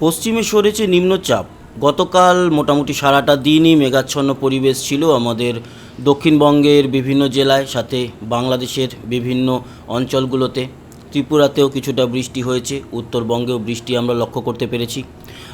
পশ্চিমে সরেছে নিম্নচাপ। গতকাল মোটামুটি সারাটা দিনই মেঘাচ্ছন্ন পরিবেশ ছিল আমাদের দক্ষিণবঙ্গের বিভিন্ন জেলায়, সাথে বাংলাদেশের বিভিন্ন অঞ্চলগুলোতে। ত্রিপুরাতেও কিছুটা বৃষ্টি হয়েছে, উত্তরবঙ্গেও বৃষ্টি আমরা লক্ষ্য করতে পেরেছি।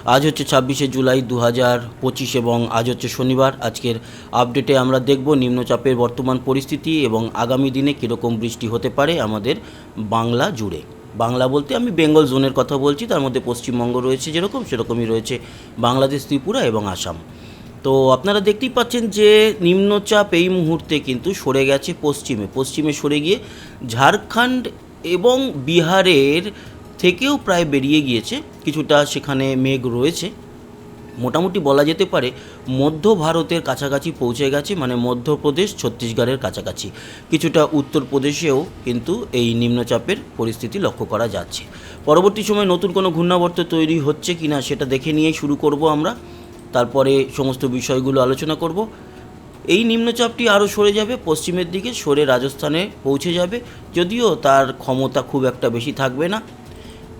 আজ হচ্ছে ছাব্বিশে জুলাই দু হাজার পঁচিশ এবং আজ হচ্ছে শনিবার। আজকের আপডেটে আমরা দেখব নিম্নচাপের বর্তমান পরিস্থিতি এবং আগামী দিনে কীরকম বৃষ্টি হতে পারে আমাদের বাংলা জুড়ে। বাংলা বলতে আমি বেঙ্গল জোনের কথা বলছি, তার মধ্যে পশ্চিমবঙ্গ রয়েছে যেরকম, সেরকমই রয়েছে বাংলাদেশ, ত্রিপুরা এবং আসাম। তো আপনারা দেখতেই পাচ্ছেন যে নিম্নচাপ এই মুহূর্তে কিন্তু সরে গেছে পশ্চিমে। পশ্চিমে সরে গিয়ে ঝাড়খণ্ড এবং বিহারের থেকেও প্রায় বেরিয়ে গিয়েছে। কিছুটা সেখানে মেঘ রয়েছে। মোটামুটি বলা যেতে পারে মধ্য ভারতের কাছাকাছি পৌঁছে গেছে মানে মধ্যপ্রদেশ, ছত্তিশগড়ের কাছাকাছি। কিছুটা উত্তরপ্রদেশেও কিন্তু এই নিম্নচাপের পরিস্থিতি লক্ষ্য করা যাচ্ছে। পরবর্তী সময় নতুন কোনো ঘূর্ণাবর্ত তৈরি হচ্ছে কি না সেটা দেখে নিয়েই শুরু করব আমরা। তারপরে সমস্ত বিষয়গুলো আলোচনা করব। এই নিম্নচাপটি আরও সরে যাবে, পশ্চিমের দিকে সরে রাজস্থানে পৌঁছে যাবে, যদিও তার ক্ষমতা খুব একটা বেশি থাকবে না।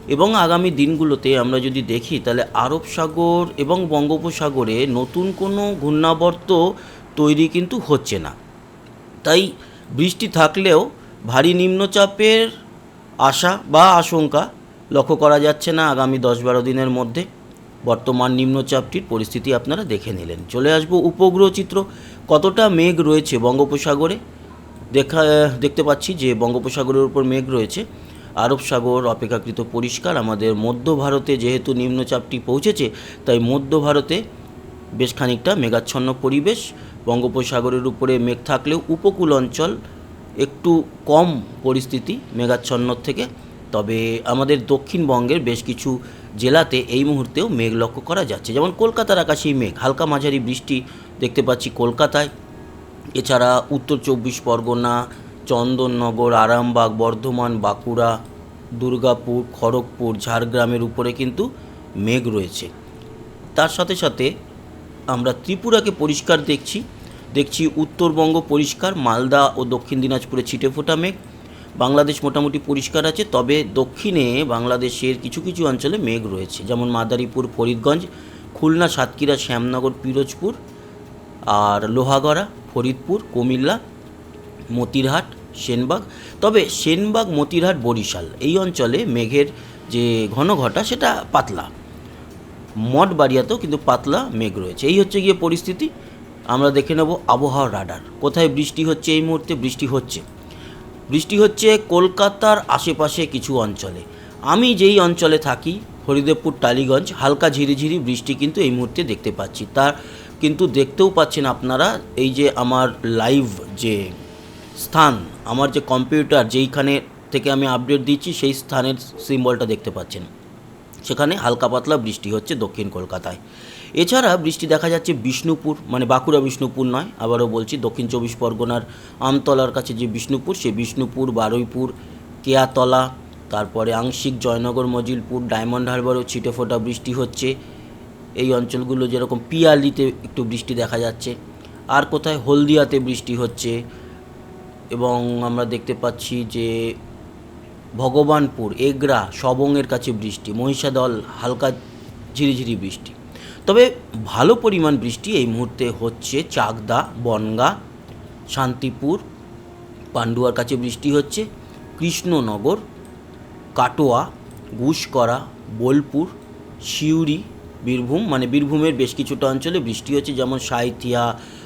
এবং আগামী দিনগুলোতে আমরা যদি দেখি, তাহলে আরব সাগর এবং বঙ্গোপসাগরে নতুন কোনো ঘূর্ণাবর্ত তৈরি কিন্তু হচ্ছে না। তাই বৃষ্টি থাকলেও ভারী নিম্নচাপের আশা বা আশঙ্কা লক্ষ্য করা যাচ্ছে না আগামী দশ বারো দিনের মধ্যে। বর্তমান নিম্নচাপটির পরিস্থিতি আপনারা দেখে নিলেন। চলে আসব উপগ্রহ চিত্র। কতটা মেঘ রয়েছে বঙ্গোপসাগরে? দেখা, দেখতে পাচ্ছি যে বঙ্গোপসাগরের উপর মেঘ রয়েছে। আরব সাগর অপেক্ষাকৃত পরিষ্কার। আমাদের মধ্য ভারতে যেহেতু নিম্নচাপটি পৌঁছেছে, তাই মধ্য ভারতে বেশ খানিকটা মেঘাচ্ছন্ন পরিবেশ। বঙ্গোপসাগরের উপরে মেঘ থাকলেও উপকূল অঞ্চল একটু কম পরিস্থিতি মেঘাচ্ছন্ন থেকে। তবে আমাদের দক্ষিণবঙ্গের বেশ কিছু জেলাতে এই মুহূর্তেও মেঘ লক্ষ্য করা যাচ্ছে। যেমন কলকাতার আকাশেই মেঘ, হালকা মাঝারি বৃষ্টি দেখতে পাচ্ছি কলকাতায়। এছাড়া উত্তর চব্বিশ পরগনা, চন্দননগর, আরামবাগ, বর্ধমান, বাঁকুড়া দুর্গাপুর, খড়গপুর, ঝাড়গ্রামের উপরে কিন্তু মেঘ রয়েছে। তার সাথে সাথে আমরা ত্রিপুরাকে পরিষ্কার দেখছি। দেখছি উত্তরবঙ্গ পরিষ্কার, মালদা ও দক্ষিণ দিনাজপুরে ছিটে ফোটা মেঘ। বাংলাদেশ মোটামুটি পরিষ্কার আছে, তবে দক্ষিণে বাংলাদেশের কিছু কিছু অঞ্চলে মেঘ রয়েছে। যেমন মাদারীপুর, ফরিদগঞ্জ, খুলনা, সাতক্ষীরা, শ্যামনগর, পিরোজপুর আর লোহাগড়া, ফরিদপুর, কুমিল্লা, মতিরহাট সেনবাগ। তবে সেনবাগ, মতিরহাট, বরিশাল এই অঞ্চলে মেঘের যে ঘন ঘটা সেটা পাতলা। মঠবাড়িয়াতেও কিন্তু পাতলা মেঘ রয়েছে। এই হচ্ছে গিয়ে পরিস্থিতি। আমরা দেখে নেব আবহাওয়ার রাডার কোথায় বৃষ্টি হচ্ছে এই মুহূর্তে? বৃষ্টি হচ্ছে। বৃষ্টি হচ্ছে কলকাতার আশেপাশে কিছু অঞ্চলে। আমি যেই অঞ্চলে থাকি, হরিদেবপুর, টালিগঞ্জ, হালকা ঝিরিঝিরি বৃষ্টি কিন্তু এই মুহূর্তে দেখতে পাচ্ছি। তার কিন্তু দেখতেও পাচ্ছেন আপনারা, এই যে আমার লাইভ যে স্থান, আমার যে কম্পিউটার যেইখানে থেকে আমি আপডেট দিচ্ছি, সেই স্থানের সিম্বলটা দেখতে পাচ্ছেন। সেখানে হালকা পাতলা বৃষ্টি হচ্ছে দক্ষিণ কলকাতায়। এছাড়া বৃষ্টি দেখা যাচ্ছে বিষ্ণুপুর মানে বাঁকুড়া বিষ্ণুপুর নয়, আবারও বলছি দক্ষিণ চব্বিশ পরগনার আমতলার কাছে যে বিষ্ণুপুর সে বিষ্ণুপুর, বারুইপুর, কেয়াতলা, তারপরে আংশিক জয়নগর, মজিলপুর, ডায়মন্ড হারবারও ছিটে ফোটা বৃষ্টি হচ্ছে। এই অঞ্চলগুলো যেরকম পিয়ালিতে একটু বৃষ্টি দেখা যাচ্ছে। আর কোথায়? হলদিয়াতে বৃষ্টি হচ্ছে। এবং আমরা দেখতে পাচ্ছি যে ভগবানপুর, এগরা, সবংয়ের কাছে বৃষ্টি, মহিষাদল হালকা ঝিরিঝিরি বৃষ্টি। তবে ভালো পরিমাণ বৃষ্টি এই মুহূর্তে হচ্ছে চাকদা, বনগা, শান্তিপুর, পান্ডুয়ার কাছে বৃষ্টি হচ্ছে, কৃষ্ণনগর, কাটোয়া গুসকরা বোলপুর, সিউড়ি, বীরভূম মানে বীরভূমের বেশ কিছুটা অঞ্চলে বৃষ্টি হচ্ছে, যেমন সাঁইথিয়া,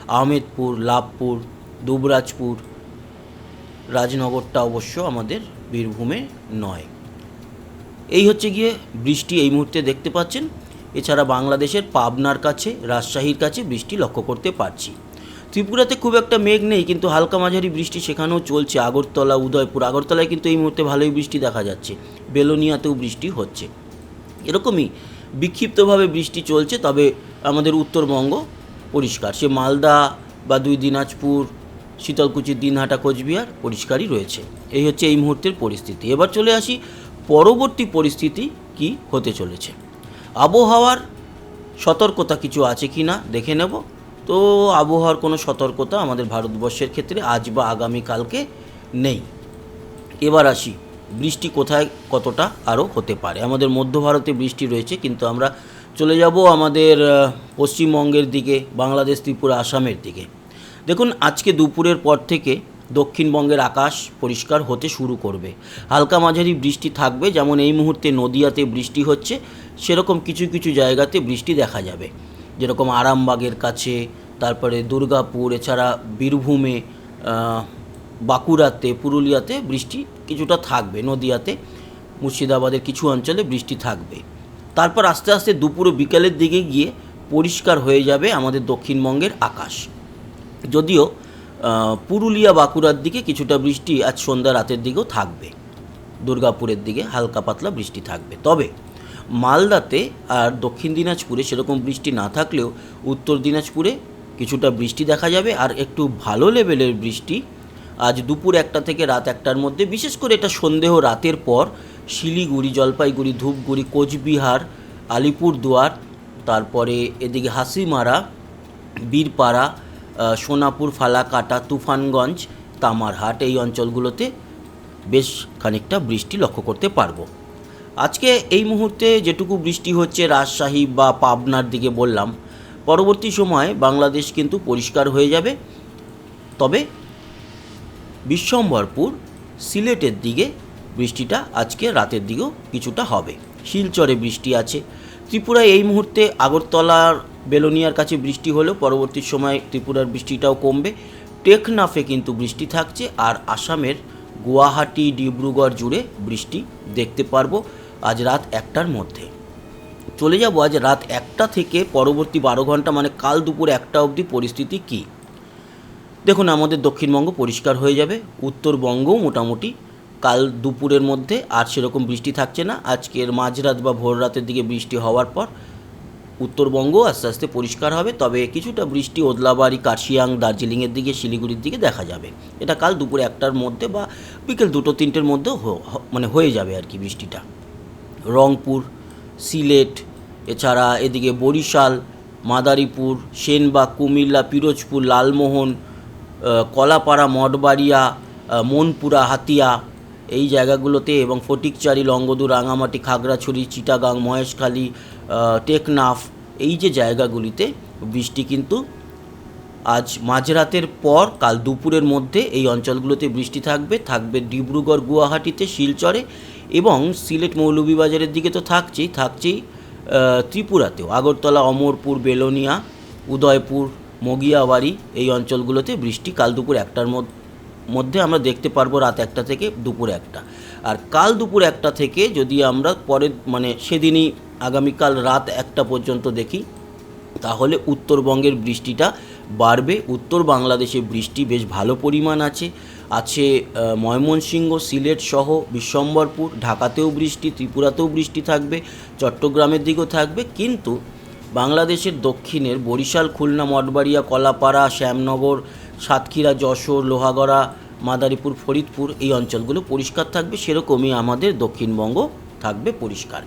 আহমেদপুর, লাভপুর, দুবরাজপুর রাজনগরটা অবশ্য আমাদের বীরভূমে নয়। এই হচ্ছে গিয়ে বৃষ্টি এই মুহূর্তে দেখতে পাচ্ছেন। এছাড়া বাংলাদেশের পাবনার কাছে, রাজশাহীর কাছে বৃষ্টি লক্ষ্য করতে পারছি। ত্রিপুরাতে খুব একটা মেঘ নেই, কিন্তু হালকা মাঝারি বৃষ্টি সেখানেও চলছে। আগরতলা, উদয়পুর, আগরতলায় কিন্তু এই মুহূর্তে ভালোই বৃষ্টি দেখা যাচ্ছে। বেলোনিয়াতেও বৃষ্টি হচ্ছে। এরকমই বিক্ষিপ্তভাবে বৃষ্টি চলছে, তবে আমাদের উত্তরবঙ্গ পরিষ্কার। সে মালদা বা দুই দিনাজপুর শীতলকুচি, দিনহাটা, কোচবিহার পরিষ্কারই রয়েছে। এই হচ্ছে এই মুহূর্তের পরিস্থিতি। এবার চলে আসি, পরবর্তী পরিস্থিতি কি হতে চলেছে। আবহাওয়ার সতর্কতা কিছু আছে কি না দেখে নেব। তো আবহাওয়ার কোনো সতর্কতা আমাদের ভারতবর্ষের ক্ষেত্রে আজ বা আগামীকালকে নেই। এবার আসি, বৃষ্টি কোথায় কতটা আরও হতে পারে? আমাদের মধ্য ভারতে বৃষ্টি রয়েছে, কিন্তু আমরা চলে যাব আমাদের পশ্চিমবঙ্গের দিকে, বাংলাদেশ, ত্রিপুরা, আসামের দিকে। দেখুন, আজকে দুপুরের পর থেকে দক্ষিণবঙ্গের আকাশ পরিষ্কার হতে শুরু করবে। হালকা মাঝারি বৃষ্টি থাকবে, যেমন এই মুহূর্তে নদিয়াতে বৃষ্টি হচ্ছে, সেরকম কিছু কিছু জায়গাতে বৃষ্টি দেখা যাবে। যেরকম আরামবাগের কাছে, তারপরে দুর্গাপুর, এছাড়া বীরভূমে বাঁকুড়াতে, পুরুলিয়াতে বৃষ্টি কিছুটা থাকবে, নদিয়াতে, মুর্শিদাবাদের কিছু অঞ্চলে বৃষ্টি থাকবে। তারপর আস্তে আস্তে দুপুর বিকালের দিকে গিয়ে পরিষ্কার হয়ে যাবে আমাদের দক্ষিণবঙ্গের আকাশ। যদিও পুরুলিয়া বাঁকুড়ার দিকে কিছুটা বৃষ্টি আজ সন্ধ্যা রাতের দিকেও থাকবে। দুর্গাপুরের দিকে হালকা পাতলা বৃষ্টি থাকবে। তবে মালদাতে আর দক্ষিণ দিনাজপুরে সেরকম বৃষ্টি না থাকলেও উত্তর দিনাজপুরে কিছুটা বৃষ্টি দেখা যাবে আর একটু ভালো লেভেলের বৃষ্টি আজ দুপুর একটা থেকে রাত একটার মধ্যে। বিশেষ করে এটা সন্দেহ রাতের পর শিলিগুড়ি, জলপাইগুড়ি, ধূপগুড়ি, কোচবিহার, আলিপুরদুয়ার, তারপরে এদিকে হাসিমারা, বীরপাড়া সোনাপুর, ফালাকাটা, তুফানগঞ্জ তামারহাট এই অঞ্চলগুলোতে বেশ খানিকটা বৃষ্টি লক্ষ্য করতে পারব। আজকে এই মুহূর্তে যেটুকু বৃষ্টি হচ্ছে রাজশাহী বা পাবনার দিকে বললাম, পরবর্তী সময়ে বাংলাদেশ কিন্তু পরিষ্কার হয়ে যাবে। তবে বিশ্বম্বরপুর সিলেটের দিকে বৃষ্টিটা আজকে রাতের দিকেও কিছুটা হবে। শিলচরে বৃষ্টি আছে। ত্রিপুরায় এই মুহূর্তে আগরতলার বেলোনিয়ার কাছে বৃষ্টি হলেও পরবর্তী সময় ত্রিপুরার বৃষ্টিটাও কমবে। টেকনাফে কিন্তু বৃষ্টি থাকছে আর আসামের গুয়াহাটি, ডিব্রুগড় জুড়ে বৃষ্টি দেখতে পারব আজ রাত একটার মধ্যে। চলে যাব আজ রাত একটা থেকে পরবর্তী বারো ঘণ্টা মানে কাল দুপুর একটা অবধি পরিস্থিতি কী? দেখুন, আমাদের দক্ষিণবঙ্গ পরিষ্কার হয়ে যাবে, উত্তরবঙ্গও মোটামুটি কাল দুপুরের মধ্যে আর সেরকম বৃষ্টি থাকছে না। আজকের মাঝরাত বা ভোর রাতের দিকে বৃষ্টি হওয়ার পর উত্তরবঙ্গ আস্তে আস্তে পরিষ্কার হবে, তবে কিছুটা বৃষ্টি ওদলাবাড়ি, কার্শিয়াং, দার্জিলিংয়ের দিকে, শিলিগুড়ির দিকে দেখা যাবে। এটা কাল দুপুর একটার মধ্যে বা বিকেল দুটো, তিনটের মধ্যে মানে হয়ে যাবে আর কি বৃষ্টিটা। রংপুর, সিলেট, এছাড়া এদিকে বরিশাল, মাদারীপুর, সেনবাগ, কুমিল্লা, পিরোজপুর, লালমোহন কলাপাড়া, মঠবাড়িয়া মনপুরা, হাতিয়া এই জায়গাগুলোতে এবং ফটিকচারি লঙ্গদু রাঙামাটি, খাগড়াছড়ি, চিটাগাং, মহেশখালী টেকনাফ, এই যে জায়গাগুলিতে বৃষ্টি কিন্তু আজ মাঝরাতের পর কাল দুপুরের মধ্যে এই অঞ্চলগুলোতে বৃষ্টি থাকবে। থাকবে ডিব্রুগড়, গুয়াহাটিতে শিলচরে এবং সিলেট মৌলভীবাজারের দিকে তো থাকছেই থাকছেই ত্রিপুরাতেও। আগরতলা, অমরপুর, বেলোনিয়া, উদয়পুর, মগিয়াবাড়ি এই অঞ্চলগুলোতে বৃষ্টি কাল দুপুর একটার মধ্যে মধ্যে আমরা দেখতে পারব রাত একটা থেকে দুপুর একটা। আর কাল দুপুর একটা থেকে যদি আমরা পরের মানে সেদিনই আগামীকাল রাত একটা পর্যন্ত দেখি, তাহলে উত্তরবঙ্গের বৃষ্টিটা বাড়বে। উত্তর বাংলাদেশে বৃষ্টি বেশ ভালো পরিমাণ আছে। আছে ময়মনসিংহ, সিলেট সহ বিশ্বম্বরপুর, ঢাকাতেও বৃষ্টি, ত্রিপুরাতেও বৃষ্টি থাকবে, চট্টগ্রামের দিকেও থাকবে। কিন্তু বাংলাদেশের দক্ষিণের বরিশাল, খুলনা, মঠবাড়িয়া, কলাপাড়া, শ্যামনগর সাতক্ষীরা, যশোর, লোহাগড়া, মাদারীপুর, ফরিদপুর এই অঞ্চলগুলো পরিষ্কার থাকবে, সেরকমই আমাদের দক্ষিণবঙ্গ থাকবে পরিষ্কার।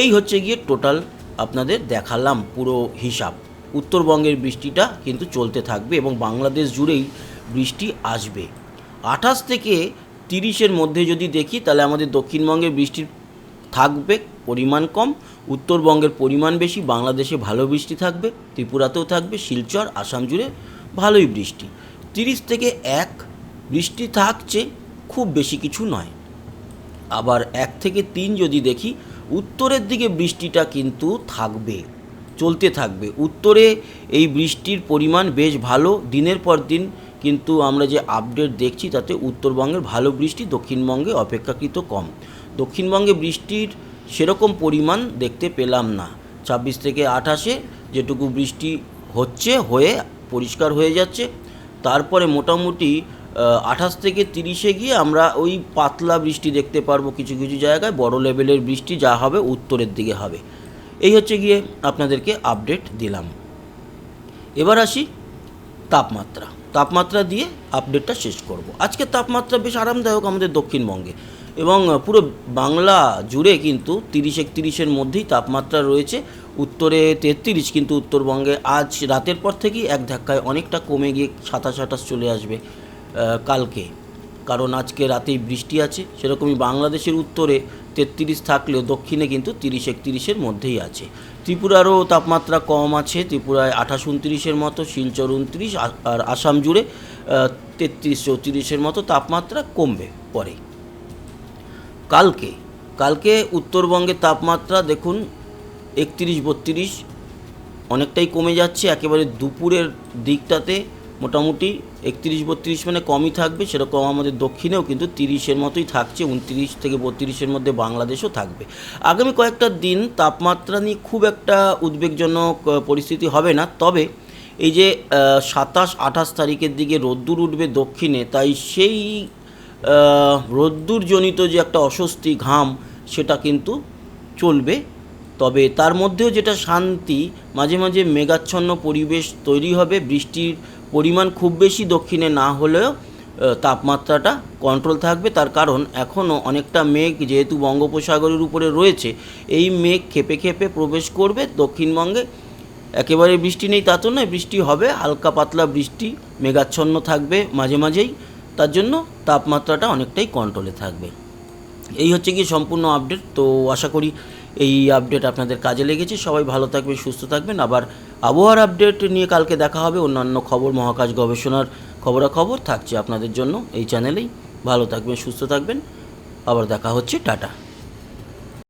এই হচ্ছে গিয়ে টোটাল আপনাদের দেখালাম পুরো হিসাব। উত্তরবঙ্গের বৃষ্টিটা কিন্তু চলতে থাকবে এবং বাংলাদেশ জুড়েই বৃষ্টি আসবে। আঠাশ থেকে তিরিশের মধ্যে যদি দেখি, তাহলে আমাদের দক্ষিণবঙ্গে বৃষ্টির থাকবে, পরিমাণ কম। উত্তরবঙ্গের পরিমাণ বেশি, বাংলাদেশে ভালো বৃষ্টি থাকবে, ত্রিপুরাতেও থাকবে, শিলচর, আসাম জুড়ে ভালোই বৃষ্টি। তিরিশ থেকে এক, বৃষ্টি থাকছে, খুব বেশি কিছু নয়। আবার এক থেকে তিন যদি দেখি, উত্তরের দিকে বৃষ্টিটা কিন্তু থাকবে, চলতে থাকবে। উত্তরে এই বৃষ্টির পরিমাণ বেশ ভালো, দিনের পর দিন কিন্তু আমরা যে আপডেট দেখছি, তাতে উত্তরবঙ্গের ভালো বৃষ্টি, দক্ষিণবঙ্গে অপেক্ষাকৃত কম। দক্ষিণবঙ্গে বৃষ্টির সেরকম পরিমাণ দেখতে পেলাম না। ছাব্বিশ থেকে আঠাশে যেটুকু বৃষ্টি হচ্ছে, হয়ে, পরিষ্কার হয়ে যাচ্ছে তারপরে মোটামুটি আঠাশ থেকে তিরিশে গিয়ে আমরা ওই পাতলা বৃষ্টি দেখতে পারব কিছু কিছু জায়গায়। বড় লেভেলের বৃষ্টি যা হবে উত্তরের দিকে হবে। এই হচ্ছে গিয়ে আপনাদেরকে আপডেট দিলাম। এবার আসি তাপমাত্রা। তাপমাত্রা দিয়ে আপডেটটা শেষ করব। আজকে তাপমাত্রা বেশ আরামদায়ক আমাদের দক্ষিণবঙ্গে। এবং পুরো বাংলা জুড়ে কিন্তু তিরিশ, একত্রিশের মধ্যেই তাপমাত্রা রয়েছে। উত্তরে তেত্রিশ, কিন্তু উত্তরবঙ্গে আজ রাতের পর থেকেই এক ধাক্কায় অনেকটা কমে গিয়ে সাতাশ আঠাশ চলে আসবে কালকে। কারণ আজকে রাতেই বৃষ্টি আছে, সেরকমই বাংলাদেশের উত্তরে তেত্রিশ থাকলেও দক্ষিণে কিন্তু তিরিশ একত্রিশের মধ্যেই আছে। ত্রিপুরারও তাপমাত্রা কম আছে, ত্রিপুরায় আঠাশ উনত্রিশের মতো, শিলচর উনত্রিশ আর আসাম জুড়ে তেত্রিশ চৌত্রিশের মতো তাপমাত্রা কমবে পরে। কালকে কালকে উত্তরবঙ্গের তাপমাত্রা দেখুন একত্রিশ বত্রিশ, অনেকটাই কমে যাচ্ছে। একেবারে দুপুরের দিকটাতে মোটামুটি একত্রিশ বত্রিশ মানে কমই থাকবে, সেরকম আমাদের দক্ষিণেও কিন্তু তিরিশের মতোই থাকছে, উনত্রিশ থেকে বত্রিশের মধ্যে বাংলাদেশও থাকবে। আগামী কয়েকটা দিন তাপমাত্রা নিয়ে খুব একটা উদ্বেগজনক পরিস্থিতি হবে না। তবে এই যে সাতাশ, আঠাশ তারিখের দিকে রোদ্দুর উঠবে দক্ষিণে, তাই সেই রোদ্দুরজনিত যে একটা অস্বস্তি, ঘাম, সেটা কিন্তু চলবে। তবে তার মধ্যেও যেটা শান্তি, মাঝে মাঝে মেঘাচ্ছন্ন পরিবেশ তৈরি হবে, বৃষ্টির পরিমাণ খুব বেশি দক্ষিণে না হলেও তাপমাত্রাটা কন্ট্রোল থাকবে। তার কারণ এখনও অনেকটা মেঘ যেহেতু বঙ্গোপসাগরের উপরে রয়েছে, এই মেঘ খেপে খেপে প্রবেশ করবে দক্ষিণবঙ্গে। একেবারে বৃষ্টি নেই তা তো নয়, বৃষ্টি হবে, হালকা পাতলা বৃষ্টি, মেঘাচ্ছন্ন থাকবে মাঝে মাঝেই, তার জন্য তাপমাত্রাটা অনেকটাই কন্ট্রোলে থাকবে। এই হচ্ছে কি সম্পূর্ণ আপডেট তো আশা করি এই আপডেট আপনাদের কাজে লেগেছে। সবাই ভালো থাকবেন, সুস্থ থাকবেন। আবার আবহাওয়ার আপডেট নিয়ে কালকে দেখা হবে। অন্যান্য খবর, মহাকাশ গবেষণার খবরাখবর থাকছে আপনাদের জন্য এই চ্যানেলেই ভালো থাকবেন, সুস্থ থাকবেন। আবার দেখা হচ্ছে, টাটা।